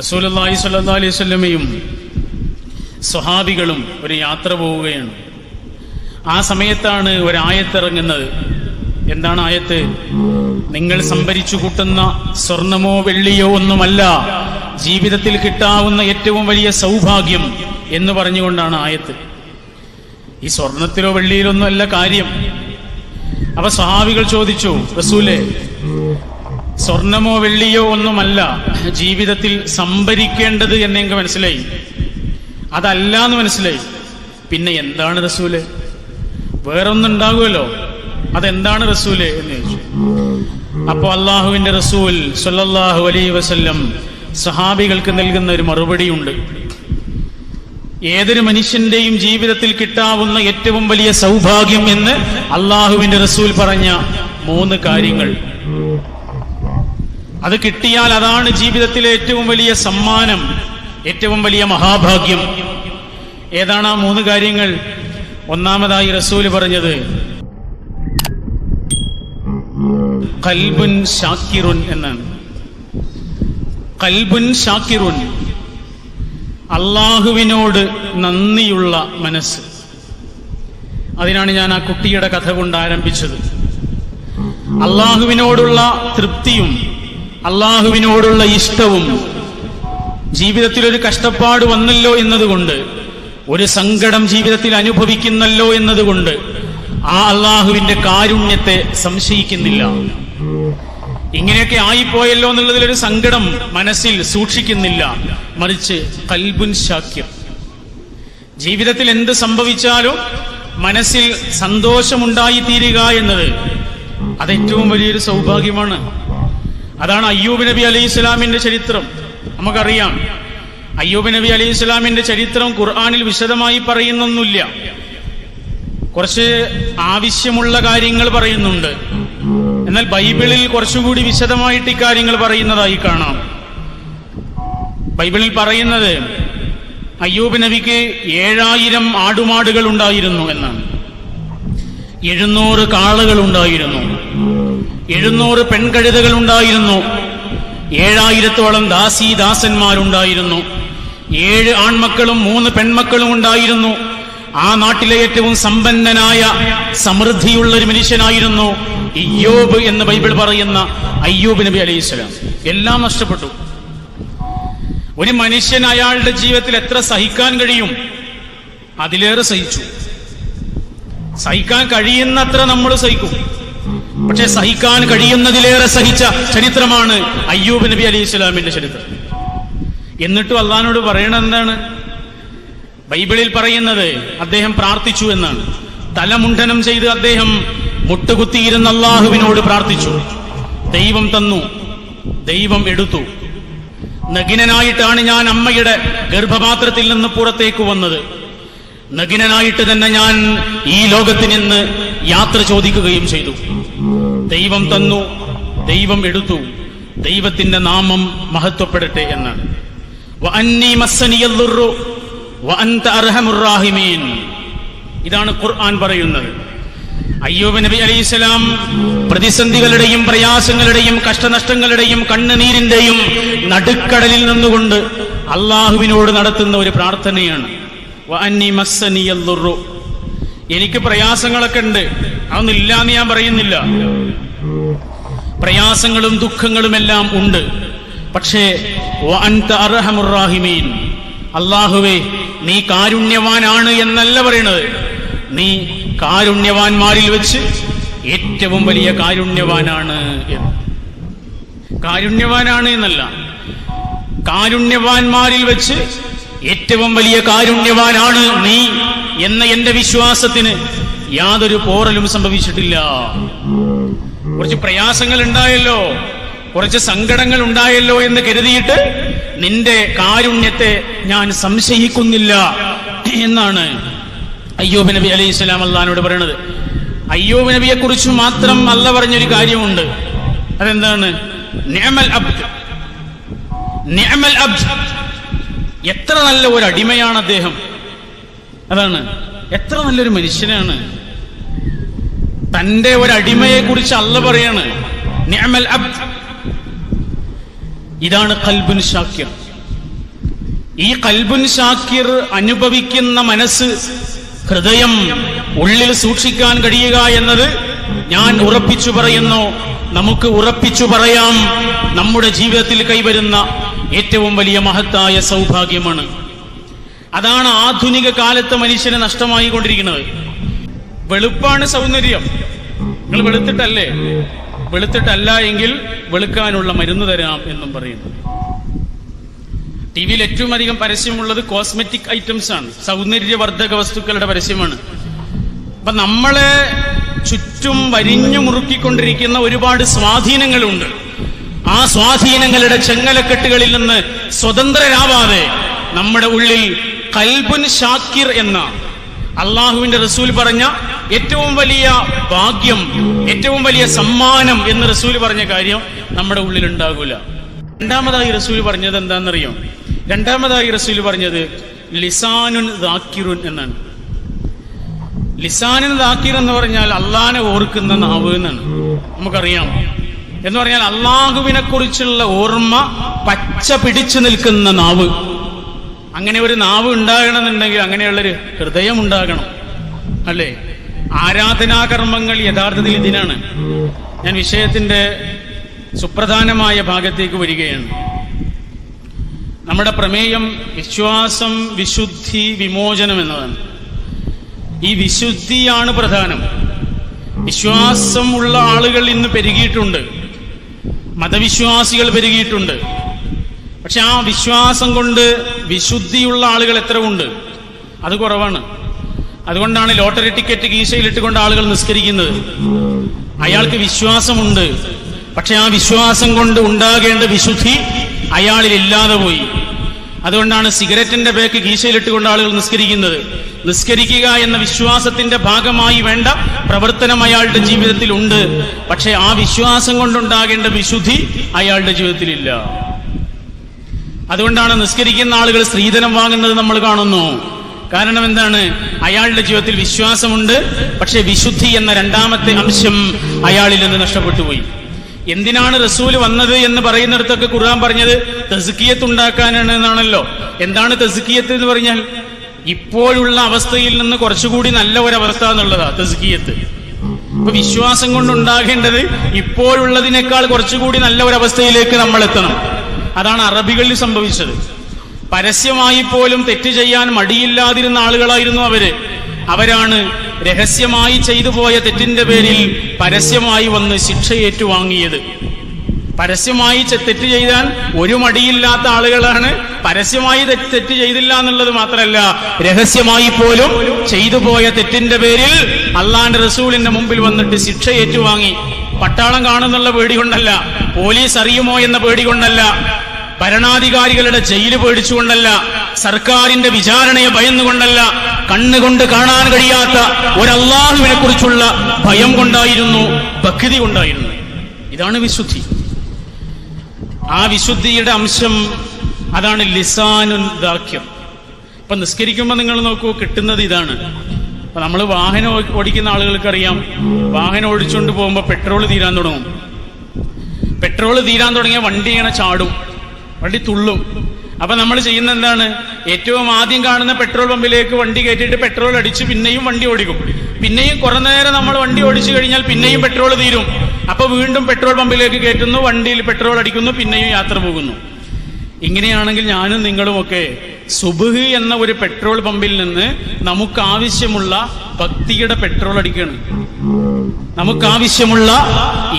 റസൂലി സല്ലാ അലൈഹി സ്വഹാബികളും ഒരു യാത്ര പോവുകയാണ്. ആ സമയത്താണ് ഒരായത്തിറങ്ങുന്നത്. എന്താണ് ആയത്ത്? നിങ്ങൾ സംഭരിച്ചു കൂട്ടുന്ന സ്വർണമോ വെള്ളിയോ ഒന്നുമല്ല ജീവിതത്തിൽ കിട്ടാവുന്ന ഏറ്റവും വലിയ സൗഭാഗ്യം എന്ന് പറഞ്ഞുകൊണ്ടാണ് ആയത്ത്. ഈ സ്വർണത്തിലോ വെള്ളിയിലോ ഒന്നും അല്ല കാര്യം. അപ്പൊ സ്വഹാബികൾ ചോദിച്ചു റസൂലെ സ്വർണമോ വെള്ളിയോ ഒന്നുമല്ല. ജീവിതത്തിൽ സംഭരിക്കേണ്ടത് എന്നെങ്ക മനസ്സിലായി. അതല്ല എന്ന് മനസ്സിലായി. പിന്നെ എന്താണ് റസൂൽ? വേറൊന്നുണ്ടാകുമല്ലോ. അതെന്താണ് റസൂൽ എന്ന് ചോദിച്ചു. അപ്പോ അള്ളാഹുവിന്റെ റസൂൽ സൊല്ലാഹു അലൈ വസല്ലം സഹാബികൾക്ക് നൽകുന്ന ഒരു മറുപടിയുണ്ട്. ഏതൊരു മനുഷ്യന്റെയും ജീവിതത്തിൽ കിട്ടാവുന്ന ഏറ്റവും വലിയ സൗഭാഗ്യം എന്ന് അള്ളാഹുവിന്റെ റസൂൽ പറഞ്ഞ മൂന്ന് കാര്യങ്ങൾ. അത് കിട്ടിയാൽ അതാണ് ജീവിതത്തിലെ ഏറ്റവും വലിയ സമ്മാനം ഏറ്റവും വലിയ മഹാഭാഗ്യം. ഏതാണ് ആ മൂന്ന് കാര്യങ്ങൾ? ഒന്നാമതായി റസൂൽ പറഞ്ഞത് കൽബുൻ ഷാക്കിറുൻ എന്നാണ്. കൽബുൻ ഷാക്കിറുൻ അള്ളാഹുവിനോട് നന്ദിയുള്ള മനസ്സ്. അതിനാണ് ഞാൻ ആ കുട്ടിയുടെ കഥ കൊണ്ട് ആരംഭിച്ചത്. അള്ളാഹുവിനോടുള്ള തൃപ്തിയും അള്ളാഹുവിനോടുള്ള ഇഷ്ടവും ജീവിതത്തിൽ ഒരു കഷ്ടപ്പാട് വന്നല്ലോ എന്നതുകൊണ്ട് ഒരു സങ്കടം ജീവിതത്തിൽ അനുഭവിക്കുന്നല്ലോ എന്നതുകൊണ്ട് ആ അള്ളാഹുവിന്റെ കാരുണ്യത്തെ സംശയിക്കുന്നില്ല. ഇങ്ങനെയൊക്കെ ആയിപ്പോയല്ലോ എന്നുള്ളതിൽ ഒരു സങ്കടം മനസ്സിൽ സൂക്ഷിക്കുന്നില്ല. മറിച്ച് കൽബുൻ ശാക്യം. ജീവിതത്തിൽ എന്ത് സംഭവിച്ചാലും മനസ്സിൽ സന്തോഷമുണ്ടായി തീരുക എന്നത് അതേറ്റവും വലിയൊരു സൗഭാഗ്യമാണ്. അതാണ് അയ്യൂബ് നബി അലൈഹി ഇസ്ലാമിന്റെ ചരിത്രം. നമുക്കറിയാം. അയ്യൂബ് നബി അലൈഹി ഇസ്ലാമിന്റെ ചരിത്രം ഖുർആാനിൽ വിശദമായി പറയുന്നൊന്നുമില്ല. കുറച്ച് ആവശ്യമുള്ള കാര്യങ്ങൾ പറയുന്നുണ്ട്. എന്നാൽ ബൈബിളിൽ കുറച്ചുകൂടി വിശദമായിട്ട് ഇക്കാര്യങ്ങൾ പറയുന്നതായി കാണാം. ബൈബിളിൽ പറയുന്നത് അയ്യൂബ് നബിക്ക് ഏഴായിരം ആടുമാടുകൾ ഉണ്ടായിരുന്നു എന്നാണ്. എഴുന്നൂറ് കാളകൾ ഉണ്ടായിരുന്നു. എഴുന്നൂറ് പെൺകഴുതകൾ ഉണ്ടായിരുന്നു ഏഴായിരത്തോളം ദാസി ദാസന്മാരുണ്ടായിരുന്നു. ഏഴ് ആൺമക്കളും മൂന്ന് പെൺമക്കളും ഉണ്ടായിരുന്നു. ആ നാട്ടിലെ ഏറ്റവും സമ്പന്നനായ സമൃദ്ധിയുള്ള ഒരു മനുഷ്യനായിരുന്നു ഇയ്യോബ് എന്ന് ബൈബിൾ പറയുന്ന അയ്യൂബ് നബി അലൈഹി സ്വലാം. എല്ലാം നഷ്ടപ്പെട്ടു. ഒരു മനുഷ്യൻ അയാളുടെ ജീവിതത്തിൽ എത്ര സഹിക്കാൻ കഴിയും? അതിലേറെ സഹിച്ചു. സഹിക്കാൻ കഴിയുന്നത്ര നമ്മൾ സഹിക്കും. പക്ഷെ സഹിക്കാൻ കഴിയുന്നതിലേറെ സഹിച്ച ചരിത്രമാണ് അയ്യൂബ് നബി അലി ഇസ്ലാമിന്റെ ചരിത്രം. എന്നിട്ടും അള്ളഹാനോട് പറയണത് എന്താണ്? ബൈബിളിൽ പറയുന്നത് അദ്ദേഹം പ്രാർത്ഥിച്ചു എന്നാണ്. തലമുണ്ഠനം ചെയ്ത് അദ്ദേഹം മുട്ടുകുത്തിയിരുന്ന അള്ളാഹുവിനോട് പ്രാർത്ഥിച്ചു. ദൈവം തന്നു. ദൈവം എടുത്തു. നഗിനനായിട്ടാണ് ഞാൻ അമ്മയുടെ ഗർഭപാത്രത്തിൽ നിന്ന് പുറത്തേക്ക് വന്നത്. നഗിനനായിട്ട് തന്നെ ഞാൻ ഈ ലോകത്തിൽ നിന്ന് യാത്ര ചോദിക്കുകയും ചെയ്തു ദൈവം തന്നു ദൈവം എടുത്തു ദൈവത്തിന്റെ നാമം മഹത്വപ്പെടട്ടെ എന്നാണ്. ഇതാണ് ഖുർആൻ പറയുന്നത് അയ്യൂബ് നബി അലൈഹി സ്വലാം പ്രതിസന്ധികളുടെയും പ്രയാസങ്ങളുടെയും കഷ്ടനഷ്ടങ്ങളുടെയും കണ്ണുനീരിന്റെയും നടുക്കടലിൽ നിന്നുകൊണ്ട് അള്ളാഹുവിനോട് നടത്തുന്ന ഒരു പ്രാർത്ഥനയാണ്. എനിക്ക് പ്രയാസങ്ങളൊക്കെ ഉണ്ട്. അതൊന്നില്ല എന്ന് ഞാൻ പറയുന്നില്ല. പ്രയാസങ്ങളും ദുഃഖങ്ങളും എല്ലാം ഉണ്ട്. പക്ഷേ അർഹമുറാഹിമീൻ. അള്ളാഹുവേ നീ കാരുണ്യവാനാണ് എന്നല്ല പറയണത്. നീ കാരുണ്യവാന്മാരിൽ വെച്ച് ഏറ്റവും വലിയ കാരുണ്യവാനാണ് എന്ന്. കാരുണ്യവാനാണ് എന്നല്ല. കാരുണ്യവാന്മാരിൽ വെച്ച് ഏറ്റവും വലിയ കാരുണ്യവാനാണ് നീ. എന്ന എന്റെ വിശ്വാസത്തിന് യാതൊരു പോറലും സംഭവിച്ചിട്ടില്ല. കുറച്ച് പ്രയാസങ്ങൾ ഉണ്ടായല്ലോ. കുറച്ച് സങ്കടങ്ങൾ ഉണ്ടായല്ലോ എന്ന് കരുതിയിട്ട് നിന്റെ കാരുണ്യത്തെ ഞാൻ സംശയിക്കുന്നില്ല എന്നാണ് അയ്യൂബ് നബി അലൈഹി സ്വലാം അള്ളഹാനോട് പറയണത്. അയ്യൂബ് നബിയെ കുറിച്ച് മാത്രം അല്ല പറഞ്ഞൊരു കാര്യമുണ്ട്. അതെന്താണ്? അബ്ദ്. അബ്ദ്. എത്ര നല്ല ഒരു അടിമയാണ് അദ്ദേഹം. അതാണ്. എത്ര നല്ലൊരു മനുഷ്യനാണ്. തന്റെ അടിമയെ കുറിച്ച് അല്ല പറയാണ്. ഇതാണ് കൽബുൻ ഷാക്കിർ. ഈ കൽബുൻ ഷാക്കിർ അനുഭവിക്കുന്ന മനസ്സ് ഹൃദയം ഉള്ളിൽ സൂക്ഷിക്കാൻ കഴിയുക എന്നത് ഞാൻ ഉറപ്പിച്ചു പറയുന്നു. നമുക്ക് ഉറപ്പിച്ചു പറയാം. നമ്മുടെ ജീവിതത്തിൽ കൈവരുന്ന ഏറ്റവും വലിയ മഹത്തായ സൗഭാഗ്യമാണ്. അതാണ് ആധുനിക കാലത്ത് മനുഷ്യന് നഷ്ടമായി കൊണ്ടിരിക്കുന്നത് വെളുപ്പാണ് സൗന്ദര്യം. നിങ്ങൾ വെളുത്തിട്ടല്ലേ? വെളുത്തിട്ടല്ല എങ്കിൽ വെളുക്കാനുള്ള മരുന്ന് തരാം എന്നും പറയുന്നു. ടി വിയിൽ ഏറ്റവും അധികം പരസ്യമുള്ളത് കോസ്മെറ്റിക് ഐറ്റംസ് ആണ്. സൗന്ദര്യവർദ്ധക വസ്തുക്കളുടെ പരസ്യമാണ്. അപ്പൊ നമ്മളെ ചുറ്റും വരിഞ്ഞു മുറുക്കിക്കൊണ്ടിരിക്കുന്ന ഒരുപാട് സ്വാധീനങ്ങളുണ്ട്. ആ സ്വാധീനങ്ങളുടെ ചെങ്ങലക്കെട്ടുകളിൽ നിന്ന് സ്വതന്ത്രരാവാതെ നമ്മുടെ ഉള്ളിൽ കൽബുൻ ഷാക്കിർ എന്ന അള്ളാഹുവിന്റെ റസൂൽ പറഞ്ഞ ഏറ്റവും വലിയ ഭാഗ്യം ഏറ്റവും വലിയ സമ്മാനം എന്ന് റസൂൽ പറഞ്ഞ കാര്യം നമ്മുടെ ഉള്ളിൽ ഉണ്ടാകൂല രണ്ടാമതായി റസൂൽ പറഞ്ഞത് എന്താണെന്നറിയോ? രണ്ടാമതായി റസൂൽ പറഞ്ഞത് ലിസാനുൻ ദാക്കിറുൻ എന്നാണ്. ലിസാനുൻ ദാക്കിർ എന്ന് പറഞ്ഞാൽ അള്ളാനെ ഓർക്കുന്ന നാവ് എന്നാണ്. നമുക്കറിയാം. എന്ന് പറഞ്ഞാൽ അള്ളാഹുവിനെ കുറിച്ചുള്ള ഓർമ്മ പച്ച പിടിച്ചു നിൽക്കുന്ന നാവ്. അങ്ങനെ ഒരു നാവ് ഉണ്ടാകണമെന്നുണ്ടെങ്കിൽ അങ്ങനെയുള്ളൊരു ഹൃദയം ഉണ്ടാകണം. അല്ലേ? ആരാധനാകർമ്മങ്ങൾ യഥാർത്ഥത്തിൽ ഇതിനാണ്. ഞാൻ വിഷയത്തിന്റെ സുപ്രധാനമായ ഭാഗത്തേക്ക് വരികയാണ്. നമ്മുടെ പ്രമേയം വിശ്വാസം വിശുദ്ധി വിമോചനം എന്നതാണ്. ഈ വിശുദ്ധിയാണ് പ്രധാനം. വിശ്വാസം ഉള്ള ആളുകൾ ഇന്ന് പെരുകിയിട്ടുണ്ട്. മതവിശ്വാസികൾ പെരുകിയിട്ടുണ്ട്. പക്ഷെ ആ വിശ്വാസം കൊണ്ട് വിശുദ്ധിയുള്ള ആളുകൾ എത്ര ഉണ്ട്? അത് കുറവാണ്. അതുകൊണ്ടാണ് ലോട്ടറി ടിക്കറ്റ് കീശയിലിട്ടുകൊണ്ട് ആളുകൾ നിസ്കരിക്കുന്നത്. അയാൾക്ക് വിശ്വാസമുണ്ട്. പക്ഷെ ആ വിശ്വാസം കൊണ്ട് ഉണ്ടാകേണ്ട വിശുദ്ധി അയാളിൽ ഇല്ലാതെ പോയി. അതുകൊണ്ടാണ് സിഗരറ്റിന്റെ ബേക്ക് കീശയിലിട്ടുകൊണ്ട് ആളുകൾ നിസ്കരിക്കുന്നത്. നിസ്കരിക്കുക എന്ന വിശ്വാസത്തിന്റെ ഭാഗമായി വേണ്ട പ്രവർത്തനം അയാളുടെ ജീവിതത്തിൽ ഉണ്ട്. പക്ഷെ ആ വിശ്വാസം കൊണ്ടുണ്ടാകേണ്ട വിശുദ്ധി അയാളുടെ ജീവിതത്തിലില്ല. അതുകൊണ്ടാണ് നിസ്കരിക്കുന്ന ആളുകൾ സ്ത്രീധനം വാങ്ങുന്നത് നമ്മൾ കാണുന്നു. കാരണം എന്താണ്? അയാളുടെ ജീവിതത്തിൽ വിശ്വാസമുണ്ട്. പക്ഷെ വിശുദ്ധി എന്ന രണ്ടാമത്തെ അംശം അയാളിൽ നിന്ന് നഷ്ടപ്പെട്ടു പോയി. എന്തിനാണ് റസൂൽ വന്നത് എന്ന് പറയുന്നിടത്തൊക്കെ ഖുർആൻ പറഞ്ഞത് തെസുക്കിയത്ത് ഉണ്ടാക്കാനാണ് എന്നാണല്ലോ. എന്താണ് തെസുക്കിയത്ത് എന്ന് പറഞ്ഞാൽ? ഇപ്പോഴുള്ള അവസ്ഥയിൽ നിന്ന് കുറച്ചുകൂടി നല്ല ഒരവസ്ഥ എന്നുള്ളതാ തെസുക്കിയത്ത് ഇപ്പൊ വിശ്വാസം കൊണ്ടുണ്ടാകേണ്ടത് ഇപ്പോഴുള്ളതിനേക്കാൾ കുറച്ചുകൂടി നല്ല ഒരവസ്ഥയിലേക്ക് നമ്മൾ എത്തണം. അതാണ് അറബികളിൽ സംഭവിച്ചത്. പരസ്യമായി പോലും തെറ്റ് ചെയ്യാൻ മടിയില്ലാതിരുന്ന ആളുകളായിരുന്നു അവർ. അവരാണ് രഹസ്യമായി ചെയ്തു പോയ തെറ്റിന്റെ പേരിൽ പരസ്യമായി വന്ന് ശിക്ഷ ഏറ്റുവാങ്ങിയത് പരസ്യമായി തെറ്റ് ചെയ്താൽ ഒരു മടിയില്ലാത്ത ആളുകളാണ് പരസ്യമായി തെറ്റ് ചെയ്തില്ല എന്നുള്ളത് മാത്രമല്ല രഹസ്യമായി പോലും ചെയ്തു പോയ തെറ്റിന്റെ പേരിൽ അള്ളാന്റെ റസൂലിന്റെ മുമ്പിൽ വന്നിട്ട് ശിക്ഷ ഏറ്റുവാങ്ങി പട്ടാളം കാണുന്നുള്ള പേടി കൊണ്ടല്ല പോലീസ് അറിയുമോ എന്ന പേടി കൊണ്ടല്ല ഭരണാധികാരികളുടെ ജയിൽ പേടിച്ചുകൊണ്ടല്ല സർക്കാരിന്റെ വിചാരണയെ ഭയന്നുകൊണ്ടല്ല കണ്ണുകൊണ്ട് കാണാൻ കഴിയാത്ത ഒരല്ലാഹുവിനെ കുറിച്ചുള്ള ഭയം കൊണ്ടായിരുന്നു ഭക്തി കൊണ്ടായിരുന്നു. ഇതാണ് വിശുദ്ധി. ആ വിശുദ്ധിയുടെ അംശം അതാണ് ലിസാനുൽ ദാക്യം ഇപ്പൊ നിസ്കരിക്കുമ്പോൾ നിങ്ങൾ നോക്കൂ കിട്ടുന്നത് ഇതാണ്. അപ്പൊ നമ്മൾ വാഹനം ഓടിക്കുന്ന ഓടിക്കുന്ന ആളുകൾക്കറിയാം വാഹനം ഓടിച്ചുകൊണ്ട് പോകുമ്പോൾ പെട്രോൾ തീരാൻ തുടങ്ങും. പെട്രോൾ തീരാൻ തുടങ്ങിയ വണ്ടി ഇങ്ങനെ ചാടും. വണ്ടി തുള്ളും. അപ്പൊ നമ്മൾ ചെയ്യുന്ന എന്താണ് ഏറ്റവും ആദ്യം കാണുന്ന പെട്രോൾ പമ്പിലേക്ക് വണ്ടി കയറ്റിയിട്ട് പെട്രോൾ അടിച്ച് പിന്നെയും വണ്ടി ഓടിക്കും. പിന്നെയും കുറെ നേരം നമ്മൾ വണ്ടി ഓടിച്ചു കഴിഞ്ഞാൽ പിന്നെയും പെട്രോൾ തീരും. അപ്പൊ വീണ്ടും പെട്രോൾ പമ്പിലേക്ക് കയറ്റുന്നു വണ്ടിയിൽ പെട്രോൾ അടിക്കുന്നു പിന്നെയും യാത്ര പോകുന്നു. ഇങ്ങനെയാണെങ്കിൽ ഞാനും നിങ്ങളുമൊക്കെ സുബുഹ് എന്ന ഒരു പെട്രോൾ പമ്പിൽ നിന്ന് നമുക്ക് ആവശ്യമുള്ള ഭക്തിയുടെ പെട്രോൾ അടിക്കുകയാണ്. നമുക്കാവശ്യമുള്ള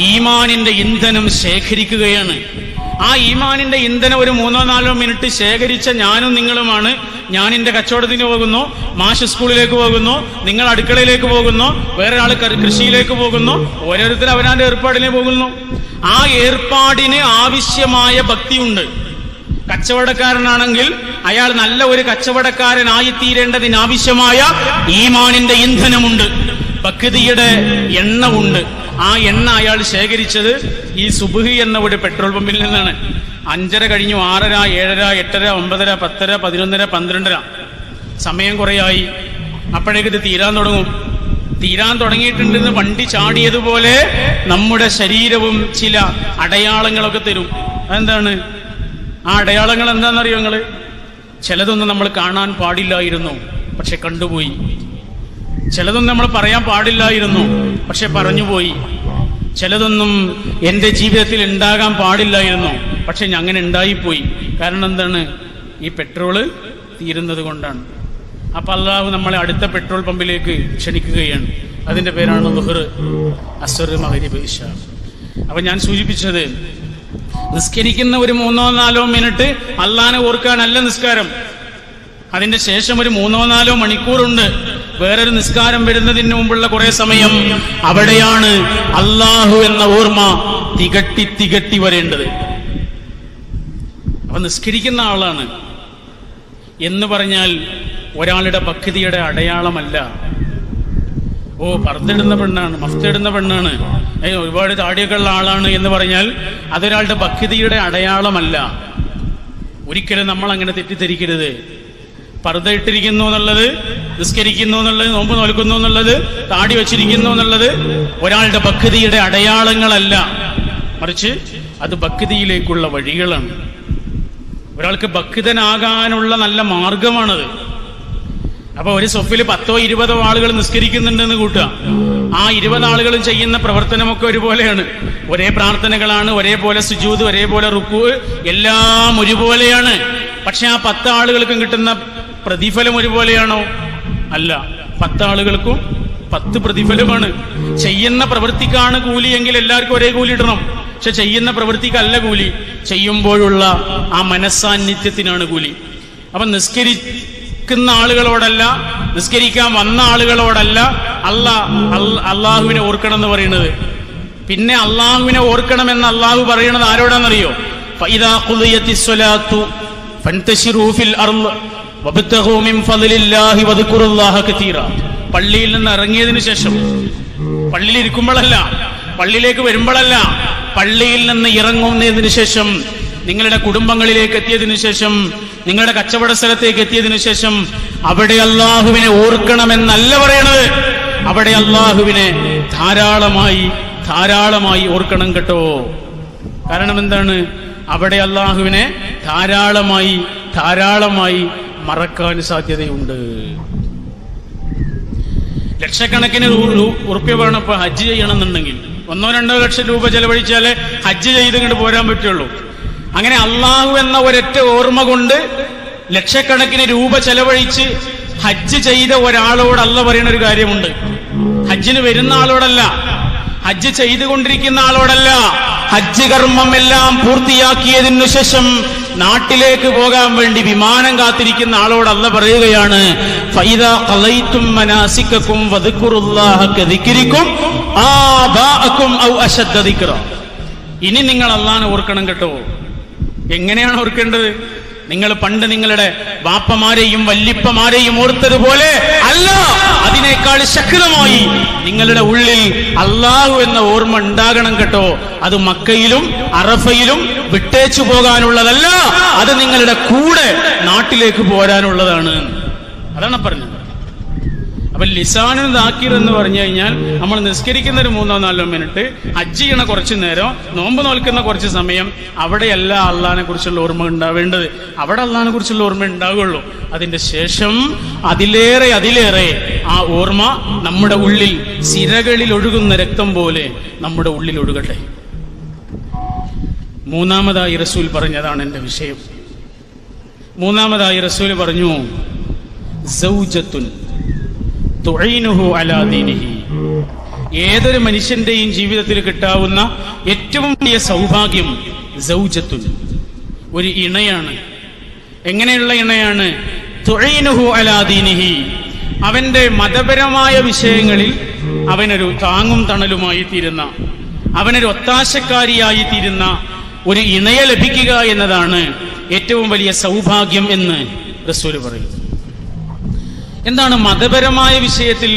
ഈമാനിന്റെ ഇന്ധനം ശേഖരിക്കുകയാണ്. ആ ഈമാനിന്റെ ഇന്ധനം ഒരു മൂന്നോ നാലോ മിനിറ്റ് ശേഖരിച്ച ഞാനും നിങ്ങളുമാണ്. ഞാൻ എന്റെ കച്ചവടത്തിന് പോകുന്നു മാഷ് സ്കൂളിലേക്ക് പോകുന്നു നിങ്ങൾ അടുക്കളയിലേക്ക് പോകുന്നു വേറെ കൃഷിയിലേക്ക് പോകുന്നു ഓരോരുത്തർ അവനാന്റെ ഏർപ്പാടിനെ പോകുന്നു. ആ ഏർപ്പാടിന് ആവശ്യമായ ഭക്തിയുണ്ട്. കച്ചവടക്കാരനാണെങ്കിൽ അയാൾ നല്ല ഒരു കച്ചവടക്കാരനായി തീരേണ്ടതിനാവശ്യമായ ഈമാനിന്റെ ഇന്ധനമുണ്ട്. ഭക്തിയുടെ എണ്ണമുണ്ട്. ആ എണ്ണ അയാൾ ശേഖരിച്ചത് ഈ സുബുഹി എന്ന ഒരു പെട്രോൾ പമ്പിൽ നിന്നാണ്. അഞ്ചര കഴിഞ്ഞു ആറര ഏഴര എട്ടര ഒമ്പതര പത്തര പതിനൊന്നര പന്ത്രണ്ടര. സമയം കുറയായി. അപ്പോഴേക്ക് ഇത് തീരാൻ തുടങ്ങും. തീരാൻ തുടങ്ങിയിട്ടുണ്ടെന്ന് വണ്ടി ചാടിയതുപോലെ നമ്മുടെ ശരീരവും ചില അടയാളങ്ങളൊക്കെ തരും. അതെന്താണ്? ആ അടയാളങ്ങൾ എന്താണെന്നറിയോ നിങ്ങൾ ചിലതൊന്നും നമ്മൾ കാണാൻ പാടില്ലായിരുന്നു പക്ഷെ കണ്ടുപോയി. ചിലതൊന്നും നമ്മൾ പറയാൻ പാടില്ലായിരുന്നു. പക്ഷെ പറഞ്ഞുപോയി ചിലതൊന്നും എന്റെ ജീവിതത്തിൽ ഉണ്ടാകാൻ പാടില്ലായിരുന്നു. പക്ഷെ അങ്ങനെ ഉണ്ടായിപ്പോയി. കാരണം എന്താണ്? ഈ പെട്രോൾ തീരുന്നത് കൊണ്ടാണ്. അപ്പൊ അള്ളാഹു നമ്മളെ അടുത്ത പെട്രോൾ പമ്പിലേക്ക് ക്ഷണിക്കുകയാണ്. അതിന്റെ പേരാണ് ലുഹർ അസ്വർ മഹരി ഇഷ. അപ്പൊ ഞാൻ സൂചിപ്പിച്ചത് നിസ്കരിക്കുന്ന ഒരു മൂന്നോ നാലോ മിനിറ്റ് അള്ളാനെ ഓർക്കാനല്ല നിസ്കാരം. അതിന്റെ ശേഷം ഒരു മൂന്നോ നാലോ മണിക്കൂറുണ്ട്. വേറൊരു നിസ്കാരം വരുന്നതിന് മുമ്പുള്ള കുറെ സമയം അവിടെയാണ് അള്ളാഹു എന്ന ഓർമ്മ തികട്ടി തികട്ടി വരേണ്ടത്. അപ്പൊ നിസ്കരിക്കുന്ന ആളാണ്. എന്ന് പറഞ്ഞാൽ ഒരാളുടെ ഭക്തിയുടെ അടയാളമല്ല. ഓ പർദ്ദിടുന്ന പെണ്ണാണ് മഫ്തിടുന്ന പെണ്ണാണ്. ഒരുപാട് താടിയൊക്കെ ഉള്ള ആളാണ് എന്ന് പറഞ്ഞാൽ അതൊരാളുടെ ഭക്തിയുടെ അടയാളമല്ല. ഒരിക്കലും നമ്മൾ അങ്ങനെ തെറ്റിദ്ധരിക്കരുത്. പർദ്ദ ഇട്ടിരിക്കുന്നു എന്നുള്ളത് നിസ്കരിക്കുന്നു എന്നുള്ളത് നോമ്പ് നോൽക്കുന്നു എന്നുള്ളത് താടി വച്ചിരിക്കുന്നു എന്നുള്ളത് ഒരാളുടെ ഭക്തിയുടെ അടയാളങ്ങളല്ല. മറിച്ച് അത് ഭക്തിയിലേക്കുള്ള വഴികളാണ്. ഒരാൾക്ക് ഭക്തനാകാനുള്ള നല്ല മാർഗമാണത്. അപ്പൊ ഒരു സൊഫിൽ പത്തോ ഇരുപതോ ആളുകൾ നിസ്കരിക്കുന്നുണ്ടെന്ന് കൂട്ടുക. ആ ഇരുപത് ആളുകളും ചെയ്യുന്ന പ്രവർത്തനമൊക്കെ ഒരുപോലെയാണ്. ഒരേ പ്രാർത്ഥനകളാണ് ഒരേപോലെ സുജൂത് ഒരേപോലെ റുക്കു എല്ലാം ഒരുപോലെയാണ്. പക്ഷെ ആ പത്ത് ആളുകൾക്കും കിട്ടുന്ന പ്രതിഫലം ഒരുപോലെയാണോ? അല്ല. പത്ത് ആളുകൾക്കും പത്ത് പ്രതിഫലമാണ്. ചെയ്യുന്ന പ്രവൃത്തിക്കാണ് കൂലിയെങ്കിൽ എല്ലാവർക്കും ഒരേ കൂലി ഇടണം. പക്ഷെ ചെയ്യുന്ന പ്രവൃത്തിക്കല്ല കൂലി. ചെയ്യുമ്പോഴുള്ള ആ മനസ്സാന്നിധ്യത്തിനാണ് കൂലി. അപ്പൊ നിസ്കരിക്കുന്ന ആളുകളോടല്ല നിസ്കരിക്കാൻ വന്ന ആളുകളോടല്ല അല്ല അള്ളാഹുവിനെ ഓർക്കണം എന്ന് പറയുന്നത്. പിന്നെ അള്ളാഹുവിനെ ഓർക്കണമെന്ന് അള്ളാഹു പറയുന്നത് ആരോടാണെന്നറിയോ ഫൈദാ പള്ളിയിൽ നിന്ന് ഇറങ്ങിയതിനു ശേഷം പള്ളിയിൽ ഇരിക്കുമ്പോഴല്ല പള്ളിയിലേക്ക് വരുമ്പോഴല്ല പള്ളിയിൽ നിന്ന് ഇറങ്ങുന്നതിനു ശേഷം നിങ്ങളുടെ കുടുംബങ്ങളിലേക്ക് എത്തിയതിനു ശേഷം നിങ്ങളുടെ കച്ചവട സ്ഥലത്തേക്ക് എത്തിയതിനു ശേഷം അവിടെ അള്ളാഹുവിനെ ഓർക്കണമെന്നല്ല പറയണത്. അവിടെ അള്ളാഹുവിനെ ധാരാളമായി ധാരാളമായി ഓർക്കണം കേട്ടോ. കാരണം എന്താണ്? അവിടെ അള്ളാഹുവിനെ ധാരാളമായി ധാരാളമായി മറക്കാൻ സാധ്യതയുണ്ട്. ലക്ഷക്കണക്കിന് ഉറപ്പ് വേണം ഇപ്പൊ ഹജ്ജ് ചെയ്യണമെന്നുണ്ടെങ്കിൽ ഒന്നോ രണ്ടോ ലക്ഷം രൂപ ചെലവഴിച്ചാലേ ഹജ്ജ് ചെയ്ത് ഇങ്ങോട്ട് പോരാൻ പറ്റുള്ളൂ. അങ്ങനെ അള്ളാഹു എന്ന ഒരൊറ്റ ഓർമ്മ കൊണ്ട് ലക്ഷക്കണക്കിന് രൂപ ചെലവഴിച്ച് ഹജ്ജ് ചെയ്ത ഒരാളോട് അല്ല പറയുന്ന ഒരു കാര്യമുണ്ട്. ഹജ്ജിന് വരുന്ന ആളോടല്ല ഹജ്ജ് ചെയ്തുകൊണ്ടിരിക്കുന്ന ആളോടല്ല ഹജ്ജ് കർമ്മം എല്ലാം പൂർത്തിയാക്കിയതിനു ശേഷം നാട്ടിലേക്ക് പോകാൻ വേണ്ടി വിമാനം കാത്തിരിക്കുന്ന ആളോട് അല്ല പറയുകയാണ് ഇനി നിങ്ങൾ അള്ളാനെ ഓർക്കണം കേട്ടോ. എങ്ങനെയാണ് ഓർക്കേണ്ടത്? നിങ്ങൾ പണ്ട് നിങ്ങളുടെ വാപ്പമാരെയും വല്ലിപ്പമാരെയും ഓർത്തതുപോലെ അല്ല അതിനേക്കാൾ ശക്തമായി നിങ്ങളുടെ ഉള്ളിൽ അള്ളാഹു എന്ന ഓർമ്മ ഉണ്ടാകണം കേട്ടോ. അത് മക്കയിലും അറഫയിലും വിട്ടേച്ചു പോകാനുള്ളതല്ല അത് നിങ്ങളുടെ കൂടെ നാട്ടിലേക്ക് പോരാനുള്ളതാണ്. അതാണ് പറഞ്ഞത്. അപ്പൊ ലിസാനു ദാക്കീർ എന്ന് പറഞ്ഞു കഴിഞ്ഞാൽ നമ്മൾ നിസ്കരിക്കുന്ന ഒരു മൂന്നോ നാലോ മിനിറ്റ് ഹജ്ജ് ചെയ്യണ കുറച്ച് നേരം നോമ്പ് നോൽക്കുന്ന കുറച്ച് സമയം അവിടെയല്ല അള്ളഹാനെ കുറിച്ചുള്ള ഓർമ്മ ഉണ്ടാവേണ്ടത്. അവിടെ അള്ളഹാനെ കുറിച്ചുള്ള ഓർമ്മ ഉണ്ടാവുകയുള്ളൂ. അതിന്റെ ശേഷം അതിലേറെ അതിലേറെ ആ ഓർമ്മ നമ്മുടെ ഉള്ളിൽ സിരകളിൽ ഒഴുകുന്ന രക്തം പോലെ നമ്മുടെ ഉള്ളിൽ ഒഴുകട്ടെ. മൂന്നാമതായി റസൂൽ പറഞ്ഞതാണ് എന്റെ വിഷയം. മൂന്നാമതായി റസൂൽ പറഞ്ഞു ഏതൊരു മനുഷ്യന്റെയും ജീവിതത്തിൽ കിട്ടാവുന്ന ഏറ്റവും വലിയ സൗഭാഗ്യം സൗജത്തുൻ ഒരു ഇണയാണ്. എങ്ങനെയുള്ള ഇണയാണ്? അവന്റെ മതപരമായ വിഷയങ്ങളിൽ അവനൊരു താങ്ങും തണലുമായി തീരുന്ന അവനൊരു ഒത്താശക്കാരിയായി തീരുന്ന ഒരു ഇണയെ ലഭിക്കുക എന്നതാണ് ഏറ്റവും വലിയ സൗഭാഗ്യം എന്ന് റസൂൽ പറയുന്നു. എന്താണ് മതപരമായ വിഷയത്തിൽ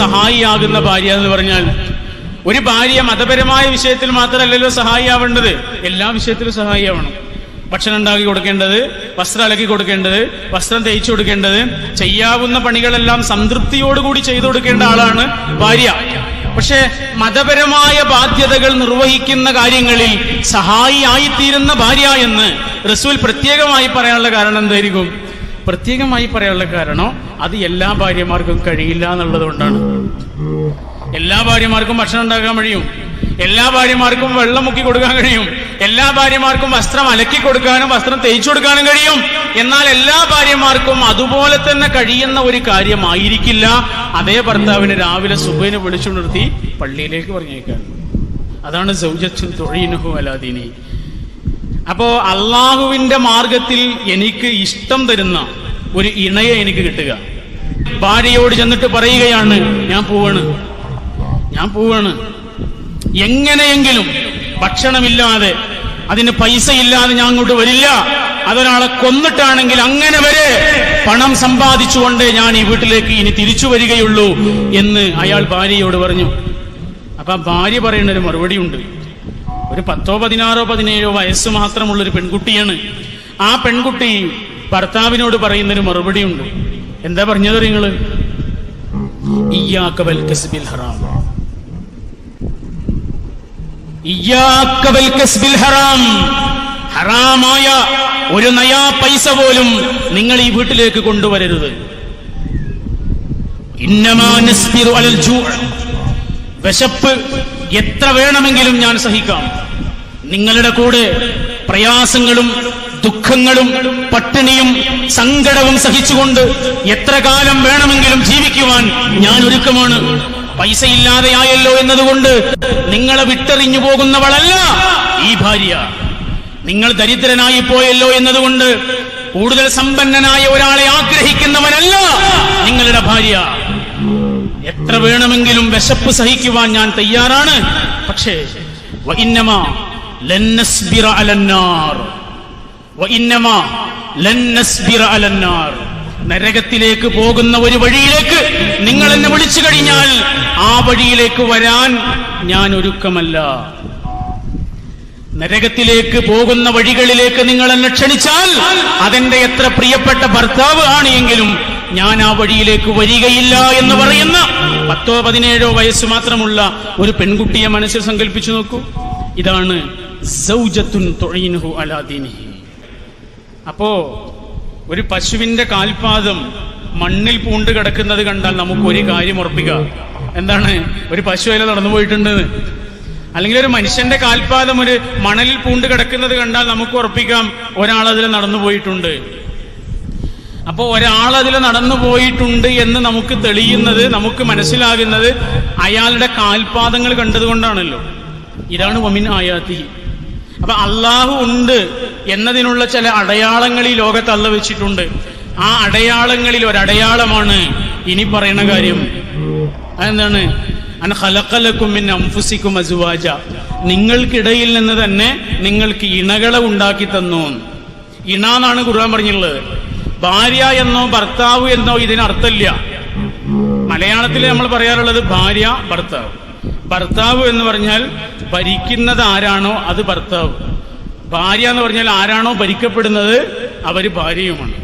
സഹായിയാകുന്ന ഭാര്യ എന്ന് പറഞ്ഞാൽ ഒരു ഭാര്യ മതപരമായ വിഷയത്തിൽ മാത്രമല്ലല്ലോ സഹായിയാവേണ്ടത്. എല്ലാ വിഷയത്തിലും സഹായിയാവണം. ഭക്ഷണം ഉണ്ടാക്കി കൊടുക്കേണ്ടത് വസ്ത്രം അലക്കി കൊടുക്കേണ്ടത് വസ്ത്രം തേച്ചു കൊടുക്കേണ്ടത് ചെയ്യാവുന്ന പണികളെല്ലാം സംതൃപ്തിയോടുകൂടി ചെയ്തു കൊടുക്കേണ്ട ആളാണ് ഭാര്യ. പക്ഷെ മതപരമായ ബാധ്യതകൾ നിർവഹിക്കുന്ന കാര്യങ്ങളിൽ സഹായി സഹായിയായിത്തീരുന്ന ഭാര്യ എന്ന് റസൂൽ പ്രത്യേകമായി പറയാനുള്ള കാരണം എന്തായിരിക്കും? പ്രത്യേകമായി പറയാനുള്ള കാരണം അത് എല്ലാ ഭാര്യമാർക്കും കഴിയില്ല എന്നുള്ളത് കൊണ്ടാണ് എല്ലാ ഭാര്യമാർക്കും ഭക്ഷണം ഉണ്ടാക്കാൻ കഴിയും. എല്ലാ ഭാര്യമാർക്കും വെള്ളം മുക്കി കൊടുക്കാൻ കഴിയും. എല്ലാ ഭാര്യമാർക്കും വസ്ത്രം അലക്കി കൊടുക്കാനും വസ്ത്രം തേച്ചു കൊടുക്കാനും കഴിയും. എന്നാൽ എല്ലാ ഭാര്യമാർക്കും അതുപോലെ തന്നെ കഴിയുന്ന ഒരു കാര്യമായിരിക്കില്ല. അതേ ഭർത്താവിന് രാവിലെ സുബൈനെ വിളിച്ചു നിർത്തി പള്ളിയിലേക്ക് പറഞ്ഞേക്കാൻ അതാണ് സൗജത്തുൻ തൊഴിനുഹു അലാദീനി അപ്പോ അള്ളാഹുവിന്റെ മാർഗത്തിൽ എനിക്ക് ഇഷ്ടം തരുന്ന ഒരു ഇണയെ എനിക്ക് കിട്ടുക. ഭാര്യയോട് ചെന്നിട്ട് പറയുകയാണ് ഞാൻ പോവാണ്. ഞാൻ പോവാണ്. എങ്ങനെയെങ്കിലും ഭക്ഷണമില്ലാതെ അതിന് പൈസ ഇല്ലാതെ ഞാൻ അങ്ങോട്ട് വരില്ല. അതൊരാളെ കൊന്നിട്ടാണെങ്കിൽ അങ്ങനെ വരെ പണം സമ്പാദിച്ചുകൊണ്ട് ഞാൻ ഈ വീട്ടിലേക്ക് ഇനി തിരിച്ചു വരികയുള്ളൂ എന്ന് അയാൾ ഭാര്യയോട് പറഞ്ഞു. അപ്പൊ ഭാര്യ പറയുന്ന ഒരു മറുപടി ഉണ്ട്. ഒരു പത്തോ പതിനാറോ പതിനേഴോ വയസ്സ് മാത്രമുള്ള ഒരു പെൺകുട്ടിയാണ്. ആ പെൺകുട്ടി ഭർത്താവിനോട് പറയുന്നൊരു മറുപടി ഉണ്ട്. എന്താ പറഞ്ഞത് നിങ്ങൾ? ഇയാക്കബൽ കസ്ബിൽ ഹറാം. ഹറാം. ഹറാമായ ഒരു നയാ പൈസ പോലും നിങ്ങൾ ഈ വീട്ടിലേക്ക് കൊണ്ടുവരരുത്. വിശപ്പ് എത്ര വേണമെങ്കിലും ഞാൻ സഹിക്കാം. നിങ്ങളുടെ കൂടെ പ്രയാസങ്ങളും ദുഃഖങ്ങളും പട്ടിണിയും സങ്കടവും സഹിച്ചുകൊണ്ട് എത്ര കാലം വേണമെങ്കിലും ജീവിക്കുവാൻ ഞാൻ ഒരുക്കമാണ്. പൈസ ഇല്ലാതെയായല്ലോ എന്നതുകൊണ്ട് നിങ്ങളെ വിട്ടെറിഞ്ഞു പോകുന്നവളല്ല ഈ ഭാര്യ. നിങ്ങൾ ദരിദ്രനായി പോയല്ലോ എന്നതുകൊണ്ട് കൂടുതൽ സമ്പന്നനായ ഒരാളെ ആഗ്രഹിക്കുന്നവനല്ല നിങ്ങളുടെ ഭാര്യ. എത്ര വേണമെങ്കിലും വിശപ്പ് സഹിക്കുവാൻ ഞാൻ തയ്യാറാണ്. പക്ഷേ. നരകത്തിലേക്ക് പോകുന്ന ഒരു വഴിയിലേക്ക് നിങ്ങൾ എന്നെ വിളിച്ചു കഴിഞ്ഞാൽ ആ വഴിയിലേക്ക് വരാൻ ഞാൻ ഒരുക്കമല്ല. നരകത്തിലേക്ക് പോകുന്ന വഴികളിലേക്ക് നിങ്ങൾ എന്നെ ക്ഷണിച്ചാൽ അതെന്റെ എത്ര പ്രിയപ്പെട്ട ഭർത്താവ് ആണ് എങ്കിലും ഞാൻ ആ വഴിയിലേക്ക് വരികയില്ല എന്ന് പറയുന്ന പത്തോ പതിനേഴോ വയസ്സ് മാത്രമുള്ള ഒരു പെൺകുട്ടിയെ മനസ്സിൽ സങ്കല്പിച്ചു നോക്കൂ. ഇതാണ് അപ്പോ ഒരു പശുവിന്റെ കാൽപാദം മണ്ണിൽ പൂണ്ട് കിടക്കുന്നത് കണ്ടാൽ നമുക്ക് ഒരു കാര്യം ഉറപ്പിക്കാം. എന്താണ്? ഒരു പശു അതിൽ നടന്നു പോയിട്ടുണ്ട്. അല്ലെങ്കിൽ ഒരു മനുഷ്യന്റെ കാൽപാദം ഒരു മണലിൽ പൂണ്ട് കിടക്കുന്നത് കണ്ടാൽ നമുക്ക് ഉറപ്പിക്കാം ഒരാൾ അതിൽ നടന്നു പോയിട്ടുണ്ട്. അപ്പോൾ ഒരാൾ അതിൽ നടന്നു പോയിട്ടുണ്ട് എന്ന് നമുക്ക് തെളിയുന്നത് നമുക്ക് മനസ്സിലാകുന്നത് അയാളുടെ കാൽപാദങ്ങൾ കണ്ടതുകൊണ്ടാണല്ലോ. ഇതാണ് വമിൻ ആയാത്തി അപ്പൊ അള്ളാഹു ഉണ്ട് എന്നതിനുള്ള ചില അടയാളങ്ങൾ ഈ ലോകത്ത് അല്ല വെച്ചിട്ടുണ്ട് ആ അടയാളങ്ങളിൽ ഒരടയാളമാണ് ഇനി പറയുന്ന കാര്യം. അതെന്താണ്? നിങ്ങൾക്കിടയിൽ നിന്ന് തന്നെ നിങ്ങൾക്ക് ഇണകളെ ഉണ്ടാക്കി തന്നു. ഇണ എന്നാണ് ഖുർആൻ പറഞ്ഞിട്ടുള്ളത്. ഭാര്യ എന്നോ ഭർത്താവ് എന്നോ ഇതിനർത്ഥമില്ല. മലയാളത്തിൽ നമ്മൾ പറയാറുള്ളത് ഭാര്യ ഭർത്താവ്. ഭർത്താവ് എന്ന് പറഞ്ഞാൽ ഭരിക്കുന്നത് ആരാണോ അത് ഭർത്താവ്. ഭാര്യ എന്ന് പറഞ്ഞാൽ ആരാണോ ഭരിക്കപ്പെടുന്നത് അവർ ഭാര്യയുമാണ്.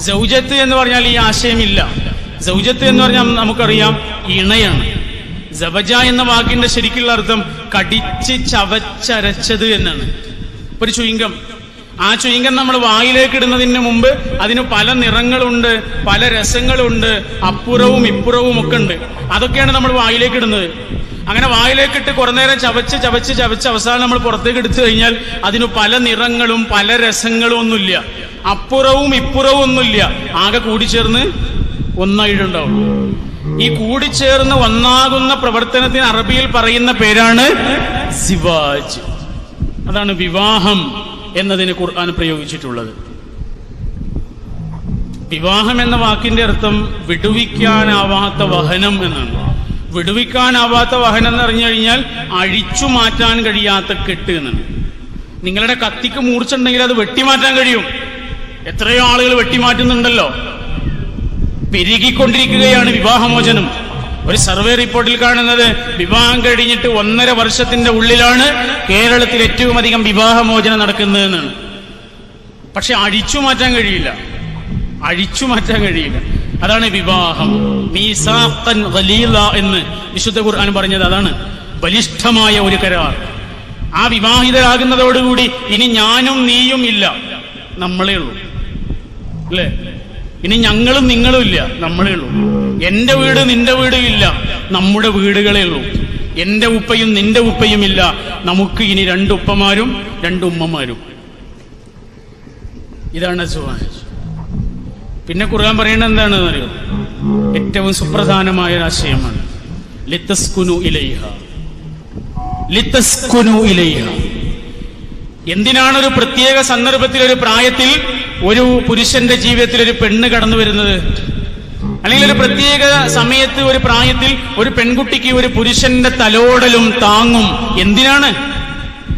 സൗജത്ത് എന്ന് പറഞ്ഞാൽ ഈ ആശയമില്ല. സൗജത്ത് എന്ന് പറഞ്ഞാൽ നമുക്കറിയാം ഇണയാണ്. ജബജ എന്ന വാക്കിന്റെ ശരിക്കുള്ള അർത്ഥം കടിച്ച് ചവച്ചരച്ചത് എന്നാണ്. ഒരു ചുയിങ്കം. ആ ചുയിങ്കം നമ്മൾ വായിലേക്ക് ഇടുന്നതിന് മുമ്പ് അതിന് പല നിറങ്ങളുണ്ട് പല രസങ്ങളുണ്ട് അപ്പുറവും ഇപ്പുറവും ഒക്കെ ഉണ്ട്. അതൊക്കെയാണ് നമ്മൾ വായിലേക്ക് ഇടുന്നത്. അങ്ങനെ വായിലേക്ക് ഇട്ട് കുറെ നേരം ചവച്ച് ചവച്ച് ചവച്ച് അവസാനം നമ്മൾ പുറത്തേക്ക് എടുത്തു കഴിഞ്ഞാൽ അതിന് പല നിറങ്ങളും പല രസങ്ങളും ഒന്നുമില്ല. അപ്പുറവും ഇപ്പുറവും ഒന്നുമില്ല. ആകെ കൂടിച്ചേർന്ന് ഒന്നായിട്ടുണ്ടാവും ഈ കൂടിച്ചേർന്ന് ഒന്നാകുന്ന പ്രവർത്തനത്തിന് അറബിയിൽ പറയുന്ന പേരാണ് സിവാജ്. അതാണ് വിവാഹം എന്നതിന് ഖുർആൻ പ്രയോഗിച്ചിട്ടുള്ളത്. വിവാഹം എന്ന വാക്കിന്റെ അർത്ഥം വിടുവിക്കാനാവാത്ത വഹനം എന്നാണ്. വിടുവിക്കാനാവാത്ത വഹനം എന്ന് പറഞ്ഞു കഴിഞ്ഞാൽ അഴിച്ചു മാറ്റാൻ കഴിയാത്ത കെട്ട് എന്നാണ്. നിങ്ങളുടെ കത്തിക്ക് മൂർച്ചുണ്ടെങ്കിൽ അത് വെട്ടിമാറ്റാൻ കഴിയും. എത്രയോ ആളുകൾ വെട്ടിമാറ്റുന്നുണ്ടല്ലോ. പെരുകിക്കൊണ്ടിരിക്കുകയാണ് വിവാഹമോചനം. ഒരു സർവേ റിപ്പോർട്ടിൽ കാണുന്നത് വിവാഹം കഴിഞ്ഞിട്ട് ഒന്നര വർഷത്തിന്റെ ഉള്ളിലാണ് കേരളത്തിൽ ഏറ്റവും അധികം വിവാഹമോചനം നടക്കുന്നതെന്നാണ്. പക്ഷെ അഴിച്ചു മാറ്റാൻ കഴിയില്ല. അഴിച്ചു മാറ്റാൻ കഴിയില്ല. അതാണ് വിവാഹം. മീസാഖൻ എന്ന് വിശുദ്ധ ഖുർആൻ പറഞ്ഞത് അതാണ് ബലിഷ്ഠമായ ഒരു കരാർ. ആ വിവാഹിതരാകുന്നതോടുകൂടി ഇനി ഞാനും നീയും ഇല്ല. നമ്മളേ ഉള്ളൂ. അല്ലേ? ഇനി ഞങ്ങളും നിങ്ങളും ഇല്ല നമ്മളേ ഉള്ളൂ. എന്റെ വീട് നിന്റെ വീടും ഇല്ല നമ്മുടെ വീടുകളേ ഉള്ളൂ. എന്റെ ഉപ്പയും നിന്റെ ഉപ്പയും ഇല്ല നമുക്ക് ഇനി രണ്ടുപ്പമാരും രണ്ടുമ്മമാരും ഇതാണ് സുഹാജ് പിന്നെ ഖുർആൻ പറയുന്നത് എന്താണെന്ന് അറിയോ ഏറ്റവും സുപ്രധാനമായ ഒരു ആശയമാണ്. എന്തിനാണ് ഒരു പ്രത്യേക സന്ദർഭത്തിൽ ഒരു പ്രായത്തിൽ ഒരു പുരുഷന്റെ ജീവിതത്തിൽ ഒരു പെണ്ണ് കടന്നു വരുന്നത്. അല്ലെങ്കിൽ ഒരു പ്രത്യേക സമയത്ത് ഒരു പ്രായത്തിൽ ഒരു പെൺകുട്ടിക്ക് ഒരു പുരുഷന്റെ തലോടലും താങ്ങും എന്തിനാണ്?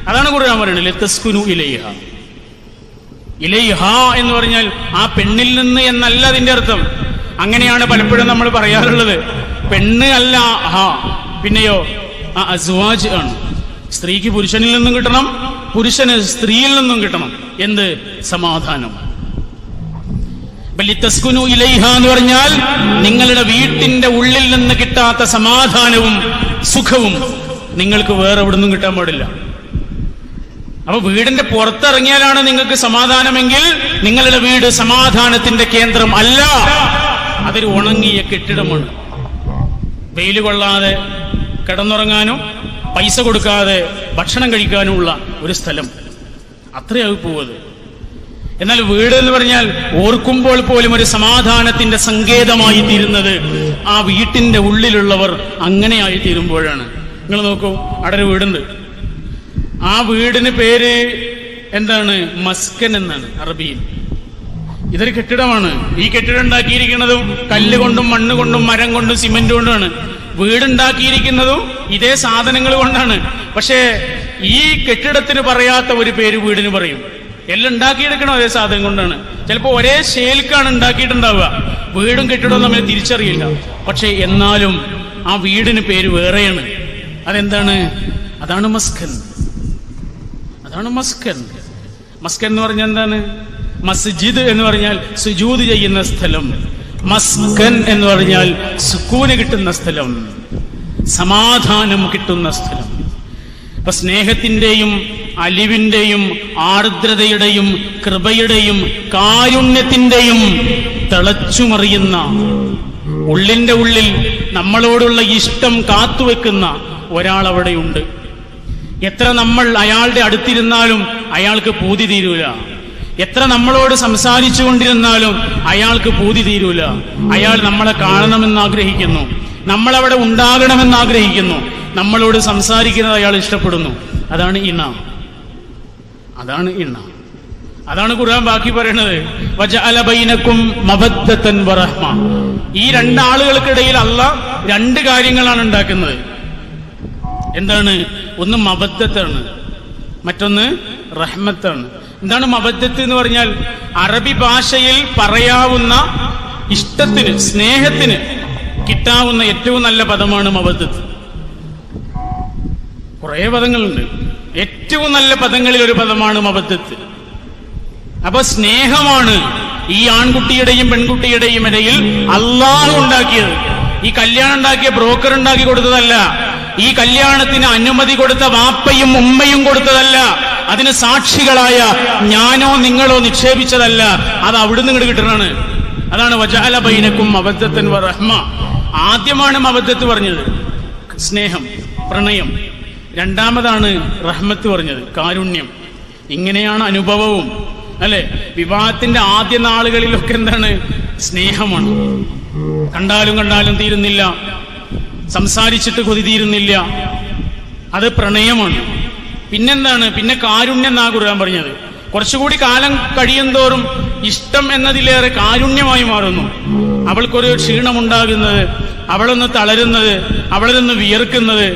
അതാണ് ഖുർആൻ പറയുന്നത്. ലത്തസ്കുനു ഇലൈഹ. ഇലൈഹ എന്ന് പറഞ്ഞാൽ ആ പെണ്ണിൽ നിന്ന് എന്നല്ല അതിന്റെ അർത്ഥം. അങ്ങനെയാണ് പലപ്പോഴും നമ്മൾ പറയാറുള്ളത്. പെണ്ണ് അല്ല ഹ. പിന്നെയോ ആ അസ്വാജ് ആണ്. സ്ത്രീക്ക് പുരുഷനിൽ നിന്നും കിട്ടണം പുരുഷന് സ്ത്രീയിൽ നിന്നും കിട്ടണം. എന്ത്? സമാധാനം. ബലിത്തസ്കുനു ഇലൈഹ എന്ന് പറഞ്ഞാൽ നിങ്ങളുടെ വീട്ടിന്റെ ഉള്ളിൽ നിന്ന് കിട്ടാത്ത സമാധാനവും സുഖവും നിങ്ങൾക്ക് വേറെ എവിടെ നിന്നും കിട്ടാൻ പാടില്ല. അപ്പൊ വീടിന്റെ പുറത്തിറങ്ങിയാലാണ് നിങ്ങൾക്ക് സമാധാനമെങ്കിൽ നിങ്ങളുടെ വീട് സമാധാനത്തിന്റെ കേന്ദ്രം അല്ല. അതൊരു ഉണങ്ങിയ കെട്ടിടമാണ്. വെയിൽ കൊള്ളാതെ കിടന്നുറങ്ങാനും പൈസ കൊടുക്കാതെ ഭക്ഷണം കഴിക്കാനുമുള്ള ഒരു സ്ഥലം. അത്രയാവും പോവത് എന്നാൽ വീട് എന്ന് പറഞ്ഞാൽ ഓർക്കുമ്പോൾ പോലും ഒരു സമാധാനത്തിന്റെ സങ്കേതമായി തീരുന്നത് ആ വീട്ടിന്റെ ഉള്ളിലുള്ളവർ അങ്ങനെയായി തീരുമ്പോഴാണ്. നിങ്ങൾ നോക്കൂ അവിടെ ഒരു വീടുണ്ട്. ആ വീടിന് പേര് എന്താണ്? മസ്കൻ എന്നാണ് അറബിയിൽ. ഇതൊരു കെട്ടിടമാണ്. ഈ കെട്ടിടം ഉണ്ടാക്കിയിരിക്കുന്നതും കല്ല് കൊണ്ടും മണ്ണ് കൊണ്ടും മരം കൊണ്ടും സിമെന്റ് കൊണ്ടുമാണ്. വീടുണ്ടാക്കിയിരിക്കുന്നതും ഇതേ സാധനങ്ങൾ കൊണ്ടാണ്. പക്ഷേ ഈ കെട്ടിടത്തിന് പറയാത്ത ഒരു പേര് വീടിന് പറയും. എല്ലാം ഉണ്ടാക്കിയെടുക്കണം അതേ സാധനം കൊണ്ടാണ്. ചിലപ്പോൾ ഒരേ ഷേൽക്കാണ് ഉണ്ടാക്കിയിട്ടുണ്ടാവുക. വീടും കെട്ടിടവും തമ്മിൽ തിരിച്ചറിയില്ല. പക്ഷെ എന്നാലും ആ വീടിന് പേര് വേറെയാണ്. അതെന്താണ്? അതാണ് മസ്കൻ. അതാണ് മസ്കൻ. മസ്കൻ എന്ന് പറഞ്ഞാൽ എന്താണ്? മസ്ജിദ് എന്ന് പറഞ്ഞാൽ സുജൂത് ചെയ്യുന്ന സ്ഥലം. മസ്കൻ എന്ന് പറഞ്ഞാൽ സുക്കൂന് കിട്ടുന്ന സ്ഥലം സമാധാനം കിട്ടുന്ന സ്ഥലം. അപ്പൊ സ്നേഹത്തിന്റെയും അലിവിന്റെയും ആർദ്രതയുടെയും കൃപയുടെയും കാരുണ്യത്തിന്റെയും തിളച്ചുമറിയുന്ന ഉള്ളിന്റെ ഉള്ളിൽ നമ്മളോടുള്ള ഇഷ്ടം കാത്തുവെക്കുന്ന ഒരാൾ അവിടെയുണ്ട് എത്ര നമ്മൾ അയാളുടെ അടുത്തിരുന്നാലും അയാൾക്ക് പൂതി തീരൂല. എത്ര നമ്മളോട് സംസാരിച്ചു കൊണ്ടിരുന്നാലും അയാൾക്ക് പൂതി തീരൂല. അയാൾ നമ്മളെ കാണണമെന്ന് ആഗ്രഹിക്കുന്നു. നമ്മളവിടെ ഉണ്ടാകണമെന്ന് ആഗ്രഹിക്കുന്നു. നമ്മളോട് സംസാരിക്കുന്നത് അയാൾ ഇഷ്ടപ്പെടുന്നു. അതാണ് ഇണ. അതാണ് ഇണ. അതാണ് ഖുർആൻ ബാക്കി പറയണത്. വജഅല ബൈനക്കും മബദ്ദത്തൻ വറഹ്മ ഈ രണ്ടാളുകൾക്കിടയിൽ അല്ല രണ്ട് കാര്യങ്ങളാണ് ഉണ്ടാക്കുന്നത്. എന്താണ്? ഒന്ന് മബദ്ധത്താണ് മറ്റൊന്ന് റഹ്മത്താണ്. എന്താണ് മബദ്ധത്ത് എന്ന് പറഞ്ഞാൽ? അറബി ഭാഷയിൽ പറയാവുന്ന ഇഷ്ടത്തിന് സ്നേഹത്തിന് കിട്ടാവുന്ന ഏറ്റവും നല്ല പദമാണ് മബദ്ധത്ത് കുറേ പദങ്ങളുണ്ട്. ഏറ്റവും നല്ല പദങ്ങളിൽ ഒരു പദമാണ് മബദ്ധത്ത് അപ്പൊ സ്നേഹമാണ് ഈ ആൺകുട്ടിയുടെയും പെൺകുട്ടിയുടെയും ഇടയിൽ അള്ളാഹു ഉണ്ടാക്കിയത്. ഈ കല്യാണം ഉണ്ടാക്കിയ ബ്രോക്കർ ഉണ്ടാക്കി കൊടുത്തതല്ല. ഈ കല്യാണത്തിന് അനുമതി കൊടുത്ത വാപ്പയും ഉമ്മയും കൊടുത്തതല്ല. അതിന് സാക്ഷികളായ ഞാനോ നിങ്ങളോ നിക്ഷേപിച്ചതല്ല. അത് അവിടുന്ന് ഇങ്ങോട്ട് കിട്ടണാണ് അതാണ് വജാല ബൈനക്കും അബദ്ധത്തൻ റഹ്മ. ആദ്യമാണ് അബദ്ധത്ത് പറഞ്ഞത്. സ്നേഹം പ്രണയം. രണ്ടാമതാണ് റഹ്മത്ത് പറഞ്ഞത്. കാരുണ്യം. ഇങ്ങനെയാണ് അനുഭവവും. അല്ലെ? വിവാഹത്തിന്റെ ആദ്യ നാളുകളിലൊക്കെ എന്താണ്? സ്നേഹമാണ്. കണ്ടാലും കണ്ടാലും തീരുന്നില്ല. സംസാരിച്ചിട്ട് കൊതി തീരുന്നില്ല. അത് പ്രണയമാണ്. പിന്നെന്താണ്? പിന്നെ കാരുണ്യം എന്നാ പറഞ്ഞത്? കുറച്ചുകൂടി കാലം കഴിയും തോറും ഇഷ്ടം എന്നതിലേറെ കാരുണ്യമായി മാറുന്നു. അവൾക്കൊരു ക്ഷീണമുണ്ടാകുന്നത് അവളൊന്ന് തളരുന്നത് അവളൊന്ന് വിയർക്കുന്നത്.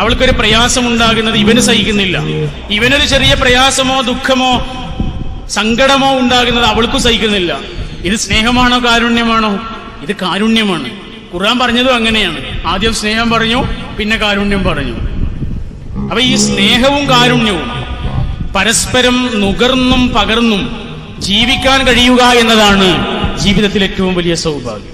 അവൾക്കൊരു പ്രയാസമുണ്ടാകുന്നത് ഇവന് സഹിക്കുന്നില്ല. ഇവനൊരു ചെറിയ പ്രയാസമോ ദുഃഖമോ സങ്കടമോ ഉണ്ടാകുന്നത് അവൾക്കും സഹിക്കുന്നില്ല. ഇത് സ്നേഹമാണോ കാരുണ്യമാണോ? ഇത് കാരുണ്യമാണ്. ഖുർആൻ പറഞ്ഞതും അങ്ങനെയാണ്. ആദ്യം സ്നേഹം പറഞ്ഞു പിന്നെ കാരുണ്യം പറഞ്ഞു. അപ്പൊ ഈ സ്നേഹവും കാരുണ്യവും പരസ്പരം നുകർന്നും പകർന്നും ജീവിക്കാൻ കഴിയുക എന്നതാണ് ജീവിതത്തിൽ ഏറ്റവും വലിയ സൗഭാഗ്യം.